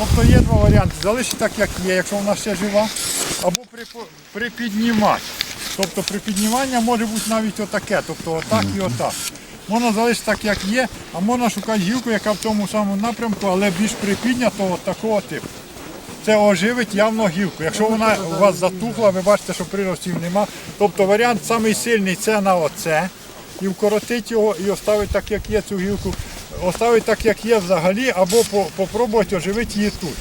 Тобто є два варіанти. Залишити так, як є, якщо вона ще жива, або припіднімати. Тобто припіднімання може бути навіть отаке, тобто отак і отак. Можна залишити так, як є, а можна шукати гілку, яка в тому самому напрямку, але більш припіднята от такого типу. Це оживить явно гілку. Якщо вона у вас затухла, ви бачите, що приростів нема. Тобто варіант самий сильний це на оце. І вкоротити його і оставити так, як є цю гілку. Оставити так, як є взагалі, або попробувати оживити її тут.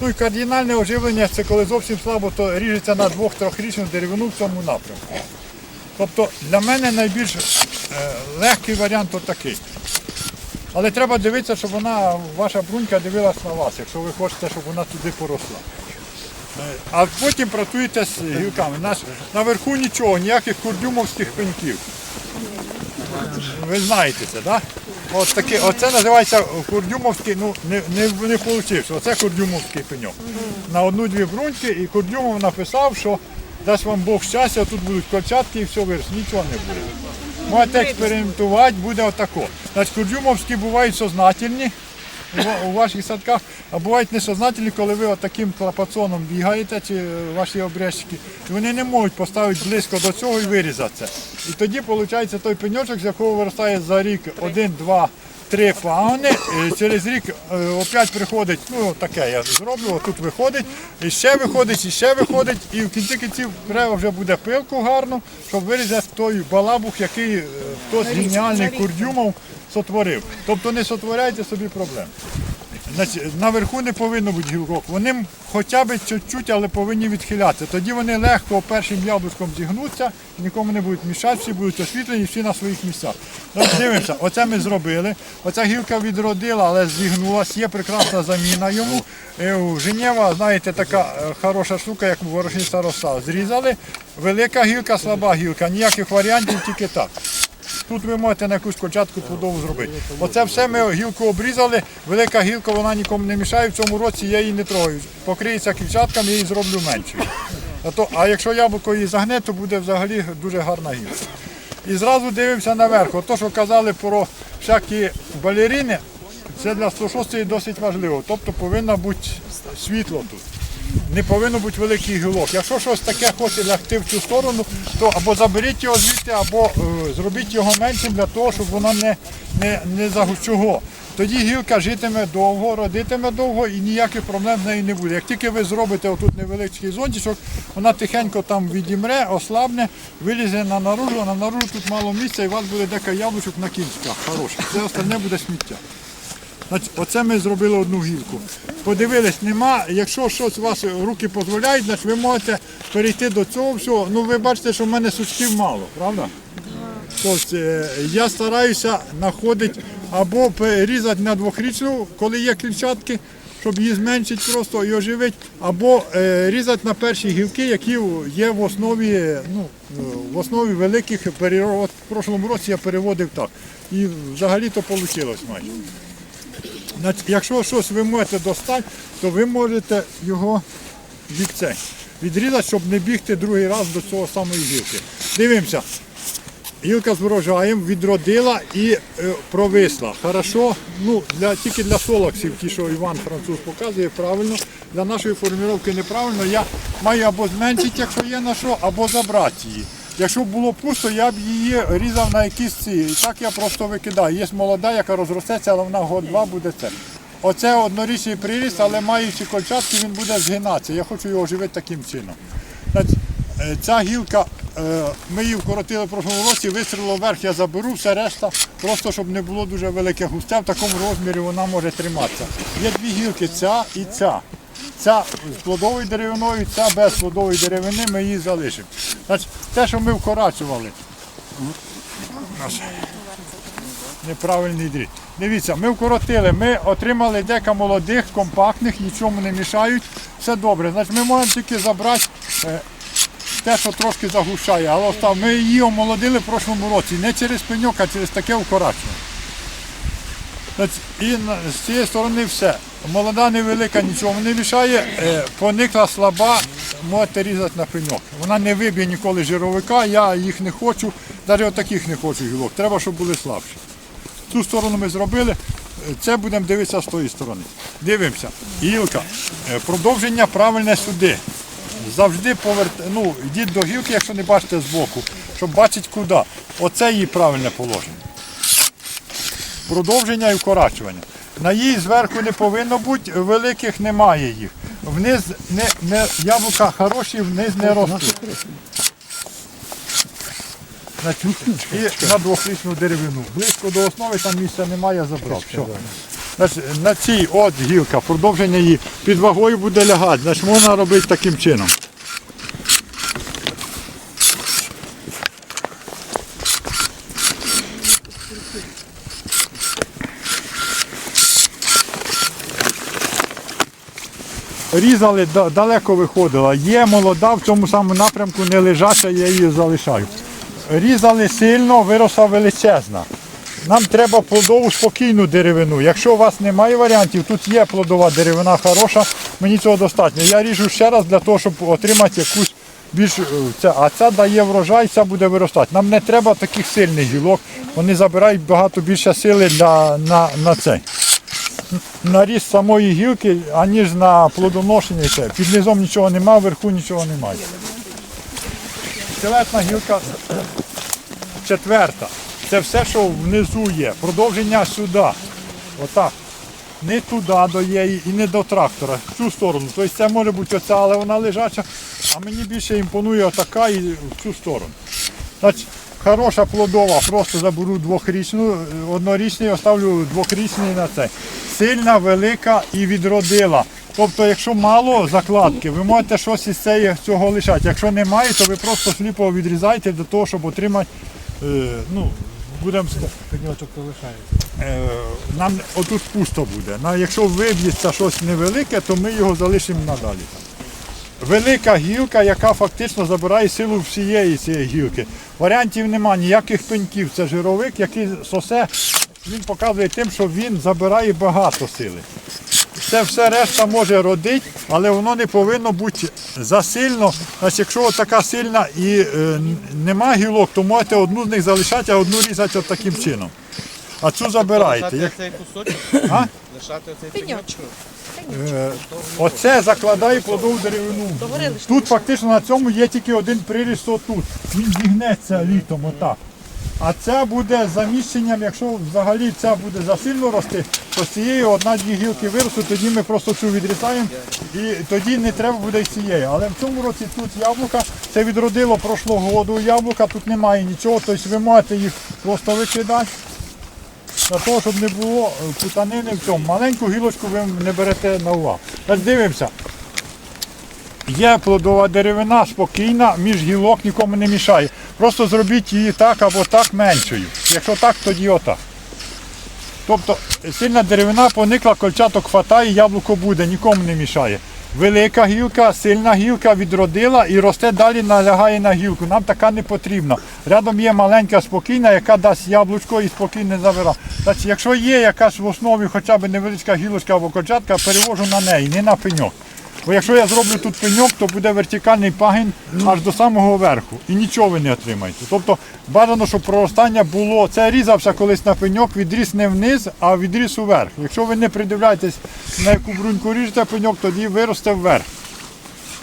Ну і кардинальне оживлення це коли зовсім слабо, то ріжеться на двох-трьохрічну деревину в цьому напрямку. Тобто для мене найбільш е, легкий варіант отакий. Але треба дивитися, щоб вона, ваша брунька дивилась на вас, якщо ви хочете, щоб вона туди поросла. Е, А потім працюєте з гілками. Наверху нічого, ніяких курдюмовських пеньків. Ви знаєте це, так? От таке, оце називається курдюмовський, ну не, не, не. Оце курдюмовський пеньок. На одну-дві бруньки і Курдюмов написав, що дасть вам Бог щастя, тут будуть кольчатки і все вирос. Нічого не буде. Можете експериментувати, буде отако. Значить, курдюмовські бувають сознательні у ваших садках, а бувають несознательні, коли ви таким клапацоном бігаєте, чи е, ваші обрящики, вони не можуть поставити близько до цього і вирізати це. І тоді виходить той пеньочок, з якого виростає за рік один, два, три пагони. І через рік е, опять приходить, ну таке я зроблю, тут виходить, і ще виходить, і ще виходить, і в кінці кінців треба вже буде пилку гарну, щоб вирізати той балабух, який е, хтось геніальний курдюмов сотворив. Тобто не сотворяйте собі проблем. Наверху не повинно бути гілок. Вони хоча б чуть-чуть, але повинні відхилятися. Тоді вони легко першим яблучком зігнуться, нікому не будуть мішати, всі будуть освітлені, всі на своїх місцях. Значить, дивимося, оце ми зробили. Оця гілка відродила, але зігнулася, є прекрасна заміна йому. Е, у Женєва, знаєте, така е, хороша штука, як ворошниця роса. Зрізали. Велика гілка, слаба гілка, ніяких варіантів, тільки так. Тут ви можете на якусь кольчатку плодову зробити. Оце все ми гілку обрізали. Велика гілка, вона нікому не мішає. В цьому році я її не трогаю. Покриється кільчатками, я її зроблю меншою. А, а якщо яблуко її загне, то буде взагалі дуже гарна гілка. І зразу дивимося наверх. Ото, що казали про всякі балерини, це для 106 досить важливо. Тобто повинно бути світло тут. Не повинно бути великий гілок. Якщо щось таке хоче лягти в цю сторону, то або заберіть його звідти, або е, зробіть його меншим для того, щоб воно не, не, не загущого. Тоді гілка житиме довго, родитиме довго і ніяких проблем з нею не буде. Як тільки ви зробите отут невеличкий зонтичок, вона тихенько там відімре, ослабне, вилізе на наружу, а на наружу тут мало місця і у вас буде декілька яблучок на кінчиках хороших. Все остальне буде сміття. Оце ми зробили одну гілку. Подивились, нема. Якщо щось вас руки дозволяють, значить ви можете перейти до цього всього. Ну ви бачите, що в мене сучків мало, правда? Тобто я стараюся знаходити або різати на двохрічну, коли є клітчатки, щоб її зменшити просто і оживити, або е, різати на перші гілки, які є в основі, ну, е, в основі великих переробок. В прошлому році я переводив так. І взагалі то вийшло майже. Якщо щось ви можете достати, то ви можете його відрізати, щоб не бігти другий раз до цього самої гілки. Дивимося. Гілка з врожаєм відродила і е, провисла. Хорошо, ну, для, тільки для солоксів, ті, що Іван француз показує, правильно. Для нашої формування неправильно. Я маю або зменшити, якщо є на що, або забрати її. Якщо б було пусто, я б її різав на якісь ці. І так я просто викидаю. Є молода, яка розростеться, але вона год-два буде це. Оце однорічний приріст, але маючи кольчатки, він буде згинатися. Я хочу його оживити таким чином. Е, Ця гілка, е, ми її вкоротили в прошлому році, вистрілило вверх, я заберу, все решта, просто щоб не було дуже велике густе, в такому розмірі вона може триматися. Є дві гілки, ця і ця. Ця з плодовою деревиною, ця без плодової деревини, ми її залишимо. Значить, те, що ми вкорачували. Неправильний дріт. Дивіться, ми вкоротили, ми отримали дека молодих, компактних, нічому не мішають. Все добре. Значить, ми можемо тільки забрати е, те, що трошки заглушає. Але ми її омолодили в прошлому році. Не через пеньок, а через таке вкорачування. І з цієї сторони все. Молода невелика, нічого не мішає. Е, Поникла слаба, можете різати на пеньок. Вона не виб'є ніколи жировика, я їх не хочу, навіть отаких не хочу гілок. Треба, щоб були слабші. Цю сторону ми зробили. це будемо дивитися з тої сторони. Дивимося. Гілка. Е, Продовження правильне сюди. Завжди поверт... ну, йдіть до гілки, якщо не бачите збоку, щоб бачити куди. Оце її правильне положення. Продовження і вкорачування. На їй зверху не повинно бути, великих немає їх. Вниз не, не, яблука хороші, вниз не ростуть. Значить, і на двохрічну деревину. Близько до основи там місця немає, забрав. Все. Значить, на цій от гілка, продовження її під вагою буде лягати. Значить, можна робити таким чином. Різали, далеко виходила. Є молода, в цьому самому напрямку не лежача, я її залишаю. Різали сильно, виросла величезна. Нам треба плодову спокійну деревину. Якщо у вас немає варіантів, тут є плодова деревина хороша, мені цього достатньо. Я ріжу ще раз для того, щоб отримати якусь більш. е, а ця дає врожай, ця буде виростати. Нам не треба таких сильних гілок, вони забирають багато більше сили для, на, на цей на ріст самої гілки, аніж на плодоношення. і це. Під низом нічого немає, вверху нічого немає. Скелетна гілка четверта. Це все, що внизу є. Продовження сюди. Отак. Не туди до її і не до трактора, в цю сторону. Тобто це може бути оця, але вона лежача, а мені більше імпонує отака і в цю сторону. Значить, хороша плодова, просто заберу двохрічну, однорічний, оставлю двохрічний на це. Сильна, велика і відродила. Тобто, якщо мало закладки, ви можете щось із цього лишати. Якщо немає, то ви просто сліпо відрізаєте для того, щоб отримати, е, ну, будемо е, нам отут пусто буде. Якщо виб'ється щось невелике, то ми його залишимо надалі. Велика гілка, яка фактично забирає силу всієї цієї гілки. Варіантів нема, ніяких пеньків. Це жировик, який сосе, він показує тим, що він забирає багато сили. Це все решта може родити, але воно не повинно бути засильно. Значить, якщо така сильна і е, нема гілок, то можете одну з них залишати, а одну різати от таким чином. А цю забираєте. Як, цей кусочок, а? лишати цей пеньочок. Е, Оце закладає плодову деревину. Тут фактично на цьому є тільки один приріст отут. Він зігнеться літом отак. А це буде заміщенням, якщо взагалі ця буде засильно рости, то з цієї одна-дві гілки виростуть, тоді ми просто цю відрізаємо і тоді не треба буде й цієї. Але в цьому році тут яблука, це відродило прошлого року яблука, тут немає нічого, тобто ви можете їх просто викидати. Для того, щоб не було е, путанини в цьому. Маленьку гілочку ви не берете на увагу. Так дивимося. Є плодова деревина спокійна, між гілок нікому не мішає. Просто зробіть її так або так меншою. Якщо так, тоді отак. Тобто сильна деревина поникла, кольчаток хватає, яблуко буде, нікому не мішає. Велика гілка, сильна гілка відродила і росте далі, налягає на гілку. Нам така не потрібна. Рядом є маленька спокійна, яка дасть яблучко і спокійне забира. Якщо є якась в основі хоча б невеличка гілочка або кочатка, перевожу на неї, не на пеньок. Бо якщо я зроблю тут пеньок, то буде вертикальний пагін аж до самого верху. І нічого ви не отримаєте. Тобто бажано, щоб проростання було. Це різався колись на пеньок, відріс не вниз, а відріс уверх. Якщо ви не придивляєтесь, на яку бруньку ріжете пеньок, тоді виросте вверх.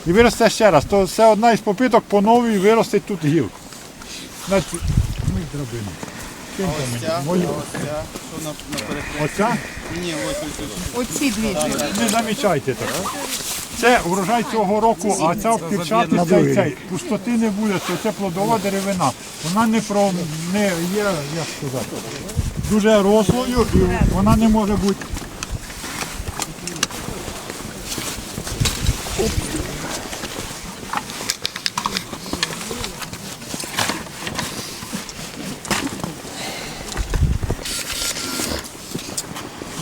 І виросте ще раз. То це одна із попиток по новій виростить тут гілку. Значить, ми драбину. Киньте Ось мені. ця, Мої- ось ця, що на, на перехресті. Оця? Ні, ось ось ось. Оці дві. Не замічайте так. Це урожай цього року, а ця впірчати цей, цей. Пустоти не буде, то це плодова деревина. Вона не про не є, як сказати, дуже рослою і вона не може бути.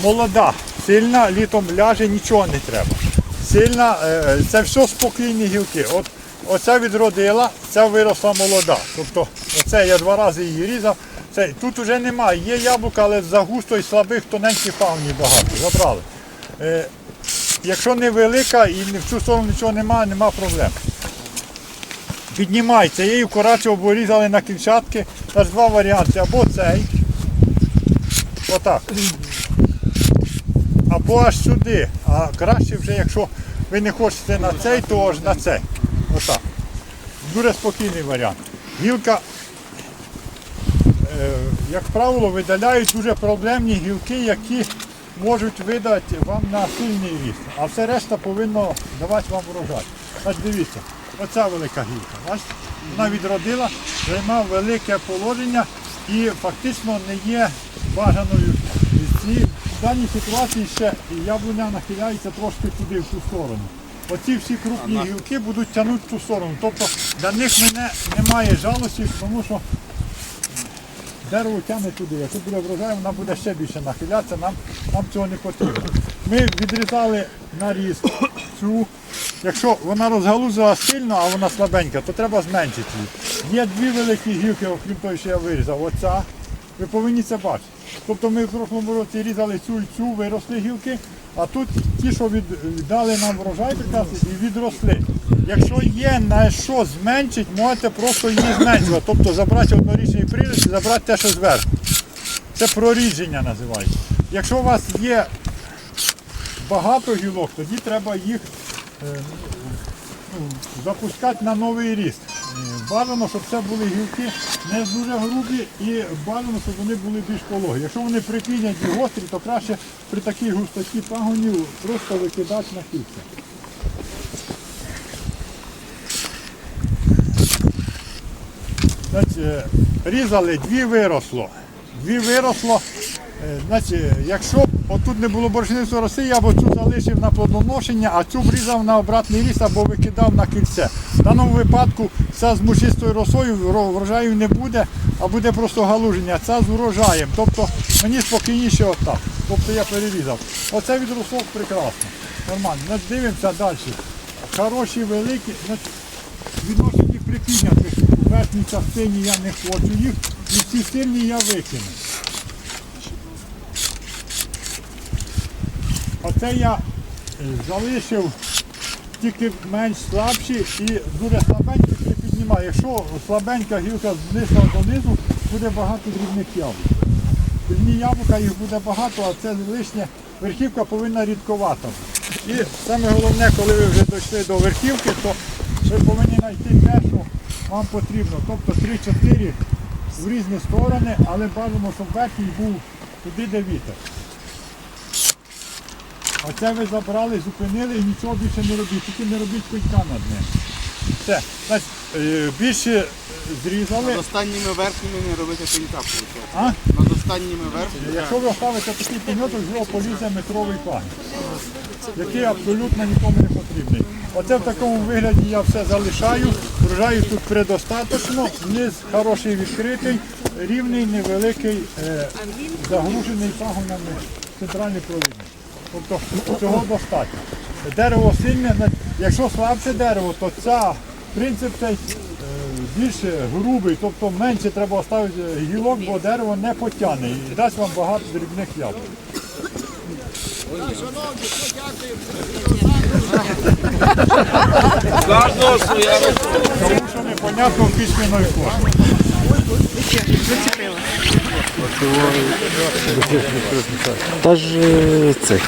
Молода, сильна, літом ляже, нічого не треба. Сильна, е, це все спокійні гілки. От, оця відродила, ця виросла молода. Тобто оце я два рази її різав. Це, тут вже немає. Є яблука, але загусто і слабих, тоненьких пагонів багато. Забрали. Е, якщо не велика і в цю сторону нічого немає, нема проблем. Піднімається, її вкорачував, бо різали на кільчатки. Аж два варіанти. Або цей. Отак. Або аж сюди. А краще вже, якщо ви не хочете на цей, то аж на цей. Отак. Дуже спокійний варіант. Гілка, е, як правило, видаляють дуже проблемні гілки, які можуть видати вам на сильний ріст. А все решта повинно давати вам врожай. Ось дивіться, оця велика гілка. Вона відродила, займав велике положення і фактично не є бажаною. В даній ситуації ще яблуня нахиляється трошки туди, в ту сторону. Оці всі крупні гілки будуть тягнути в ту сторону. Тобто для них мене немає жалості, тому що дерево тягне туди. Якщо буде врожай, вона буде ще більше нахилятися, нам, нам цього не потрібно. Ми відрізали наріз цю. Якщо вона розгалузила сильно, а вона слабенька, то треба зменшити її. Є дві великі гілки, окрім того, що я вирізав. Оця. Ви повинні це бачити. Тобто ми в прошлому році різали цю і цю, виросли гілки, а тут ті, що від, дали нам врожай і відросли. Якщо є на що зменшити, можете просто її зменшувати. Тобто забрати однорічний приріст і забрати те, що зверху. Це прорідження називається. Якщо у вас є багато гілок, тоді треба їх е, ну, запускати на новий ріст. Бажано, щоб це були гілки не дуже грубі і бажано, щоб вони були більш пологі. Якщо вони припідняті і гострі, то краще при такій густоті пагонів просто викидати на кільця. Значить, е, різали, дві виросло. Дві виросло. Е, Значить, якщо отут не було борошництва роси, я б оцю залишив на плодоношення, а цю врізав на обратний ріст або викидав на кільце. В даному випадку ця з мучистою росою врожаю не буде, а буде просто галуження. Ця з урожаєм. Тобто мені спокійніше отак. Тобто я перерізав. Оце відросло прекрасно. Нормально. Дивимося далі. Хороші, великі. Відношені припіднятих у верхній частині я не хочу їх, і всі сильні я викину. Оце я е, залишив тільки менш слабші і дуже слабенькі припіднімаю. Якщо слабенька гілка знизу донизу, буде багато дрібних яблук. Дрібні яблука їх буде багато, а це лишнє. Верхівка повинна рідковата. І саме головне, коли ви вже дійшли до верхівки, то ви повинні знайти те, що вам потрібно. Тобто 3-4 в різні сторони, але бажано, щоб верхній був туди, де вітер. Оце ви забрали, зупинили і нічого більше не робіть, тільки не робіть пенька над ним. Все. Значить, е, більше зрізали. Над останніми верхніми не робити пенька, виходить. А? Над останніми верхніми. Якщо ви оставите такий пеньок, то з нього полізе метровий пагін, який абсолютно нікому не потрібний. Оце в такому вигляді я все залишаю. Врожаю тут предостаточно, низ хороший відкритий, рівний, невеликий, е, загружений пагонами центральний провідник. Тобто цього достатньо. Дерево сильне, якщо слабше дерево, то ця принцип цей е, більш грубий, тобто менше треба оставити гілок, бо дерево не потягне і дасть вам багато дрібних яблук. Тому що непонятно в письменної формі. Та ж е, це.